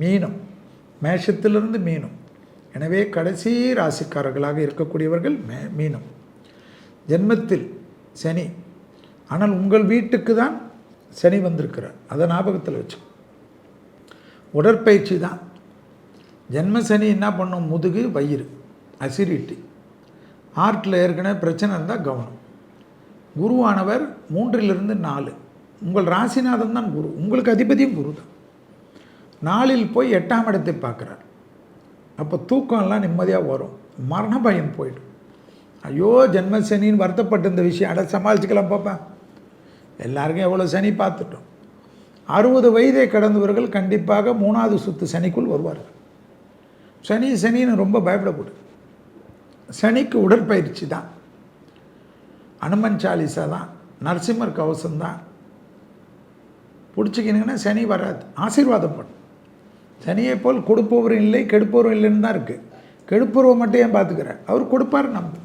மீனம் மேஷத்திலிருந்து மீனம். எனவே கடைசி ராசிக்காரர்களாக இருக்கக்கூடியவர்கள் மே மீனம். ஜென்மத்தில் சனி. ஆனால் உங்கள் வீட்டுக்கு தான் சனி வந்திருக்கிறார். அதை ஞாபகத்தில் வச்சு உடற்பயிற்சி தான். ஜென்ம சனி என்ன பண்ணும்? முதுகு வயிறு. அசிடிட்டி. ஹார்ட்டில் ஏற்கனவே பிரச்சனை இருந்தால் கவனம். குருவானவர் மூன்றிலிருந்து நாலு. உங்கள் ராசிநாதன் தான் குரு. உங்களுக்கு அதிபதியும் குரு தான் நாளில் போய் எட்டாம் இடத்தை பார்க்குறார். அப்போ தூக்கம்லாம் நிம்மதியாக வரும். மரண பயம் போயிடும். ஐயோ ஜென்ம சனின்னு வருத்தப்பட்ட இந்த விஷயம் அட சமாளிச்சுக்கலாம் பார்ப்பேன் எல்லாருக்கும் எவ்வளோ சனி பார்த்துட்டோம். அறுபது வயதை கடந்தவர்கள் கண்டிப்பாக மூணாவது சுத்து சனிக்குள் வருவார்கள். சனி சனின்னு ரொம்ப பயப்படக்கூடாது. சனிக்கு உடற்பயிற்சி தான். அனுமன் சாலிசா தான். நரசிம்மர் கவசம் தான். பிடிச்சிக்கினீங்கன்னா சனி வராது. ஆசீர்வாதம் பண்ணும். சனியை போல் கொடுப்பவரும் இல்லை கெடுப்பவரும் இல்லைன்னு தான் இருக்குது கெடுப்பவரை மட்டும் ஏன் பார்த்துக்கிறேன்? அவர் கொடுப்பார் நம்ம